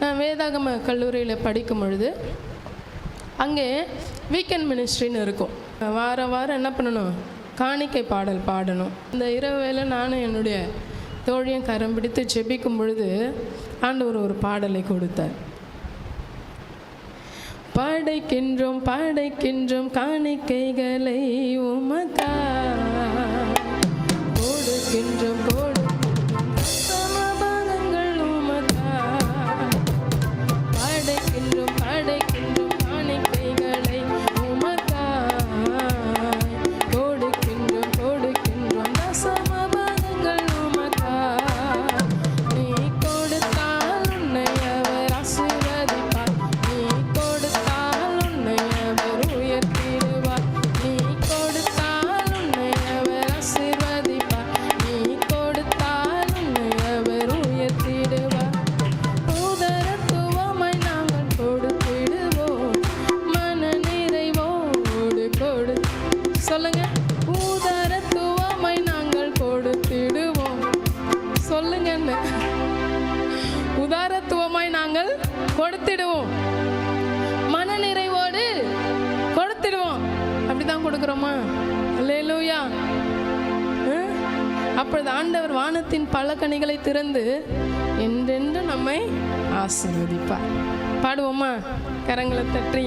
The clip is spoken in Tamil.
வேதாகம கல்லூரியில் படிக்கும் பொழுது அங்கே வீக்கெண்ட் மினிஸ்ட்ரின்னு இருக்கும். வாரம் வாரம் என்ன பண்ணணும்? காணிக்கை பாடல் பாடணும். இந்த இரவு வேளை நானும் என்னுடைய தோழியும் கரம் பிடித்து ஜெபிக்கும் பொழுது ஆண்டவர் ஒரு பாடலை கொடுத்தார். படைக்கின்றோம் படைக்கின்றோம் காணிக்கைகளை உமக்கா. கொடுக்கின்றோம் நாங்கள் கொடுத்திடுவோம். மன நிறைவோடு கொடுத்திடுவோம். அப்படிதான் கொடுக்குறோமா? லேலூயா அப்பொழுது ஆண்டவர் வானத்தின் பல கனிகளை திறந்து என்றென்று நம்மை ஆசீர்வதிப்பார். பாடுவோமா? கரங்களை தற்றி